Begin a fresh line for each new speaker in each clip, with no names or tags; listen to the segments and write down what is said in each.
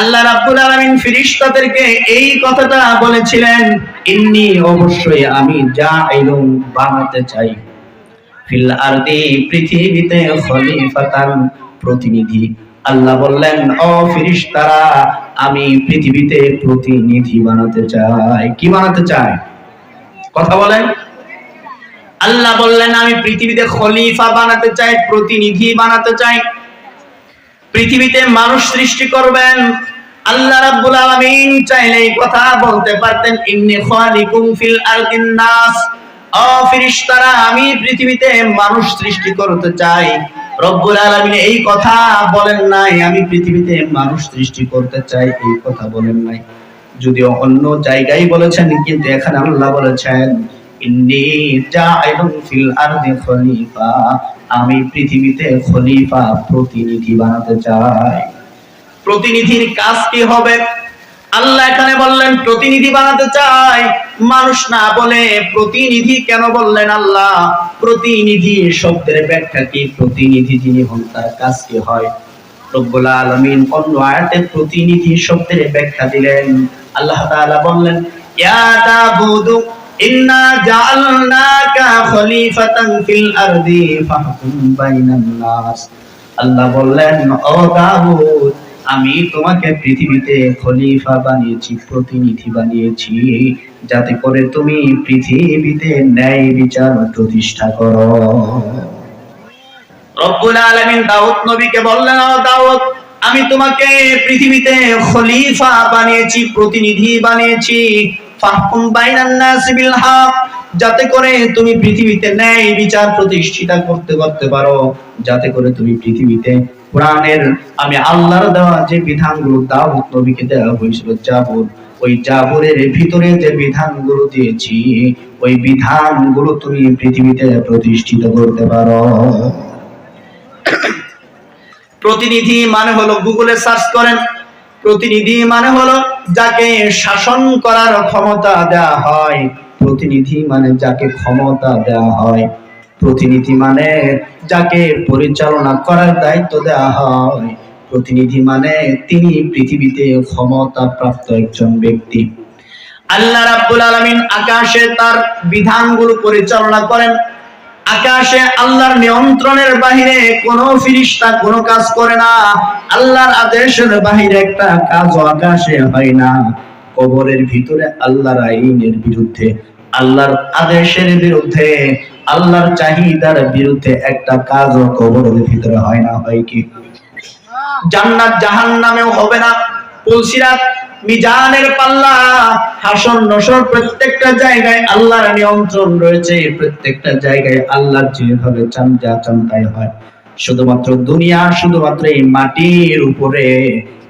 আল্লাহ রাব্বুল আলামিন ফেরেশতাদেরকে এই কথাটা বলেছিলেন, ইন্নি অবশ্যই আমি জাইলুম বানাতে চাই, ফিল আরদি পৃথিবীতে খলিফাতান প্রতিনিধি। আল্লাহ বললেন, ও ফেরেশতারা, আমি পৃথিবীতে প্রতিনিধি বানাতে চাই। কি বানাতে চাই? কথা বলেন। আল্লাহ বললেন, আমি পৃথিবীতে খলিফা বানাতে চাই, প্রতিনিধি বানাতে চাই। পৃথিবীতে মানুষ সৃষ্টি করবেন। আল্লাহ রাব্বুল আলামিন চাইলে এই কথা বলতে পারতেন, ইন্নী খালিকুম ফিল আরদিন নাস। ও ফেরেশতারা, আমি পৃথিবীতে মানুষ সৃষ্টি করতে চাই। রব্বুল আলামিন এই কথা বলেন নাই, আমি পৃথিবীতে মানুষ সৃষ্টি করতে চাই, এই কথা বলেন নাই। যদিও অন্য জায়গায় বলেছেন, কিন্তু এখানে আল্লাহ বলেছেন আমি পৃথিবীতে খলিফা, প্রতিনিধি বানাতে চাই। প্রতিনিধির কাজ কি হবে? আল্লাহ এখানে বললেন, প্রতিনিধি বানাতে চাই। মানুষ না বলে প্রতিনিধি কেন বললেন আল্লাহ? প্রতিনিধি শব্দের ব্যাখ্যা কি? প্রতিনিধি যিনি হন, তার কাজ কি হয়? রব্বুল আলামিন অন্য আয়াতে প্রতিনিধি শব্দের ব্যাখ্যা দিলেন। আল্লাহ তাআলা বললেন, ইয়া দাবুদু ইন্না খলিফাতান ফিল আরদি ফাহকুম বাইনান নাস। আল্লাহ বললেন, ও দাউদ, আমি তোমাকে পৃথিবীতে খলিফা বানিয়েছি, প্রতিনিধি বানিয়েছি। যাতে করে তুমি পৃথিবীতে ন্যায় বিচার প্রতিষ্ঠা করো। রব্বুল আলামিন দাউদ নবীকে বললেন, ও দাউদ, আমি তোমাকে পৃথিবীতে খলিফা বানিয়েছি, প্রতিনিধি বানিয়েছি। যাতে করে তুমি পৃথিবীতে ন্যায় বিচার প্রতিষ্ঠিত করতে করতে পারো। যাতে করে তুমি পৃথিবীতে কোরআনের, আমি আল্লাহর দেওয়া যে বিধানগুলো দাউদ নবীকে দেওয়া হয়েছিল জাবুর ওই জাবুরের ভিতরে যে বিধানগুলো দিয়েছি, ওই বিধানগুলো তুমি পৃথিবীতে প্রতিষ্ঠিত করতে পারো। প্রতিনিধি মানে হলো গুগলে সার্চ করেন। প্রতিনিধি মানে হলো যাকে শাসন করার ক্ষমতা দেওয়া হয়, প্রতিনিধি মানে যাকে ক্ষমতা দেওয়া হয়। প্রতিনিধি মানে যাকে পরিচালনা করার দায়িত্ব দেওয়া হয়। প্রতিনিধি মানে তিনি পৃথিবীতে ক্ষমতা প্রাপ্ত একজন ব্যক্তি। আল্লাহ রাব্বুল আলামিন আকাশে তার বিধানগুলো পরিচালনা করেন। আকাশে আল্লাহর নিয়ন্ত্রণের বাহিরে কোনো ফিরিস্তা কোনো কাজ করে না। আল্লাহর আদেশের বাহিরে একটা কাজও আকাশে হয় না। কবরের ভিতরে আল্লাহর আইনের বিরুদ্ধে, আল্লাহর আদেশের বিরুদ্ধে, আল্লাহর চাহিদার বিরুদ্ধে একটা কাজ কবরের ভিতরে হয় না, হয় কি? জান্নাত জাহান্নামেও হবে না। পুলসিরাত মিজানের পাল্লা, হাসন নসর প্রত্যেকটা জায়গায় আল্লাহর নিয়ন্ত্রণ রয়েছে প্রত্যেকটা জায়গায় আল্লাহ যেভাবে চান যা চান তাই হয়। শুধুমাত্র দুনিয়া, শুধুমাত্র এই মাটির উপরে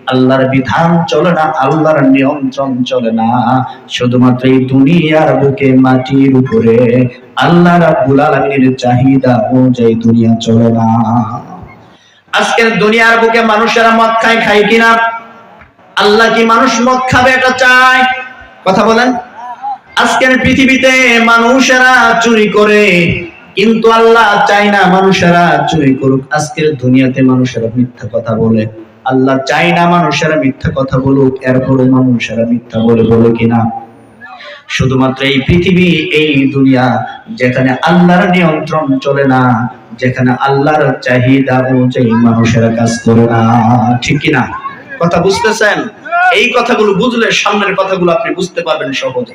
আল্লাহর বিধান চলে না, আল্লাহর নিয়ন্ত্রণ চলে না। শুধুমাত্র এই দুনিয়ার বুকে, মাটির উপরে আল্লাহ রাব্বুল আলামিনের চাহিদা অনুযায়ী দুনিয়া চলে না। আজকের দুনিয়ার বুকে মানুষেরা মদ খায় খায় কিনা? আল্লাহ কি মানুষ মদ খাবে এটা চায়? কথা বলেন। আজকের পৃথিবীতে মানুষেরা চুরি করে, কিন্তু আল্লাহ চায় না মানুষেরা চুরি করুক। আজকের দুনিয়াতে মানুষেরা মিথ্যা কথা বলে। আল্লাহ চায় না মানুষেরা মিথ্যা কথা বলুক, এরপরও মানুষেরা মিথ্যা বলে বলে কিনা? শুধুমাত্র এই পৃথিবী, এই দুনিয়া, যেখানে আল্লাহর নিয়ন্ত্রণ চলে না, যেখানে আল্লাহর চাহিদা অনুযায়ী মানুষেরা কাজ করে না, ঠিক কিনা? কথা বুঝতেছেন? এই কথাগুলো বুঝলে সামনের কথাগুলো আপনি বুঝতে পারবেন সহজে।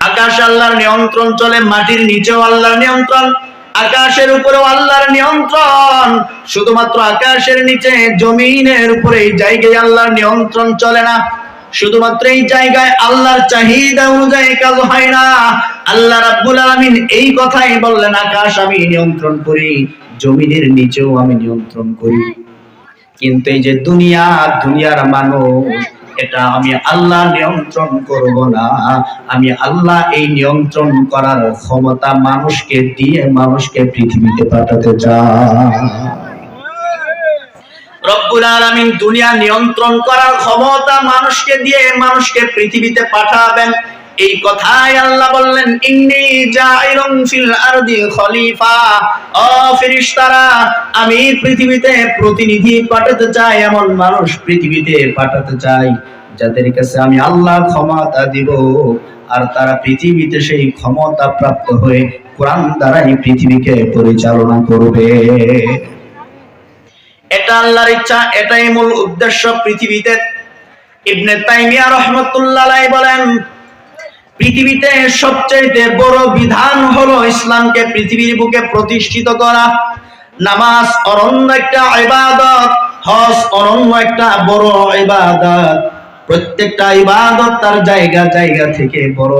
আকাশ আল্লাহর নিয়ন্ত্রণ চলে, মাটির নিচেও আল্লাহর নিয়ন্ত্রণ। আকাশের উপরেও আল্লাহর নিয়ন্ত্রণ। শুধুমাত্র আকাশের নিচে, জমিনের উপরে এই জায়গায় আল্লাহর নিয়ন্ত্রণ চলে না। শুধুমাত্র এই জায়গায় আল্লাহর চাহিদা অনুযায়ী কাজ হয় না। আল্লাহ রাব্বুল আলামিন এই কথাই বললেন, আকাশ আমি নিয়ন্ত্রণ করি, জমিনের নিচেও আমি নিয়ন্ত্রণ করি। কিন্তু এই যে দুনিয়া, দুনিয়ার মানুষ, এটা আমি আল্লাহ নিয়ন্ত্রণ করব না। আমি আল্লাহ এই নিয়ন্ত্রণ করার ক্ষমতা মানুষকে দিয়ে মানুষকে পৃথিবীতে পাঠাতে চাই। রব্বুল আলামিন দুনিয়া নিয়ন্ত্রণ করার ক্ষমতা মানুষকে দিয়ে মানুষকে পৃথিবীতে পাঠাবেন। এই কথাই আল্লাহ বললেন, ইন্নি জাইরুম ফিল আরদি খলিফা। ও ফেরেশতারা, আমি পৃথিবীতে প্রতিনিধি পাঠাতে চাই, এমন মানুষ পৃথিবীতে পাঠাতে চাই, যাদের কাছে আমি আল্লাহ ক্ষমতা দিব। আর তারা পৃথিবীতে সেই ক্ষমতা প্রাপ্ত হয়ে কোরআন দ্বারাই পৃথিবীকে পরিচালনা করবে। এটা আল্লাহর ইচ্ছা, এটাই মূল উদ্দেশ্য পৃথিবীতে। ইবনে তাইমিয়া রহমতুল্লাহ বলেন পৃথিবীতে সবচেয়ে বড় বিধান হলো ইসলামকে পৃথিবীর বুকে প্রতিষ্ঠিত করা। নামাজ অনন্য একটা ইবাদত, হজ অনন্য একটা বড় ইবাদত। প্রত্যেকটা ইবাদত তার জায়গা জায়গা থেকে বড়।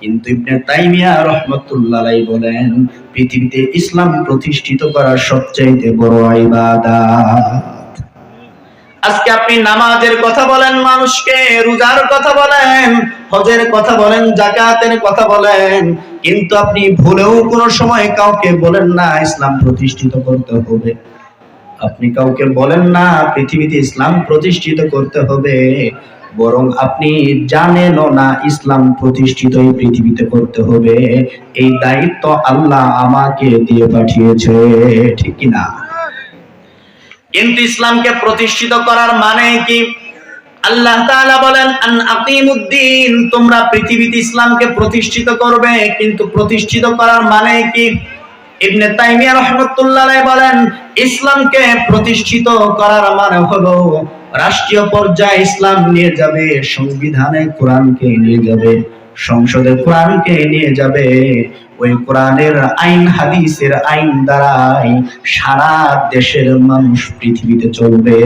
কিন্তু ইবনে তাইমিয়া রহমতুল্লাহ বলেন, পৃথিবীতে ইসলাম প্রতিষ্ঠিত করার সবচেয়ে বড় ইবাদত। আজকে আপনি নামাজের কথা বলেন মানুষকে, রোজার কথা বলেন, হজের কথা বলেন জাকাতের কথা বলেন, কিন্তু আপনি ভুলেও কোনো সময় কাউকে বলেন না, ইসলাম প্রতিষ্ঠিত করতে হবে। আপনি কাউকে বলেন না, পৃথিবীতে ইসলাম প্রতিষ্ঠিত করতে হবে। বরং আপনি জানেনও না, ইসলাম প্রতিষ্ঠিত এই পৃথিবীতে করতে হবে। এই দায়িত্ব আল্লাহ আমাকে দিয়ে পাঠিয়েছে, ঠিক কি না কিন্তু ইসলামকে প্রতিষ্ঠিত করার মানে কি? আল্লাহ বলেন, আন আকিমুদ্দিন, তোমরা পৃথিবীতে ইসলামকে প্রতিষ্ঠিত করবে, কিন্তু প্রতিষ্ঠিত করার মানে কি? ইবনে তাইমিয়া রাহমাতুল্লাহ বলেন, ইসলামকে প্রতিষ্ঠিত করার মানে হলো, রাষ্ট্রীয় পর্যায়ে ইসলাম নিয়ে যাবে, সংবিধানে কোরআনকে নিয়ে যাবে। সংসদে কোরআনকে নিয়ে যাবে। ওই কোরআনের আইন, হাদিসের আইন দ্বারাই সারা দেশের মানুষ পৃথিবীতে চলবে।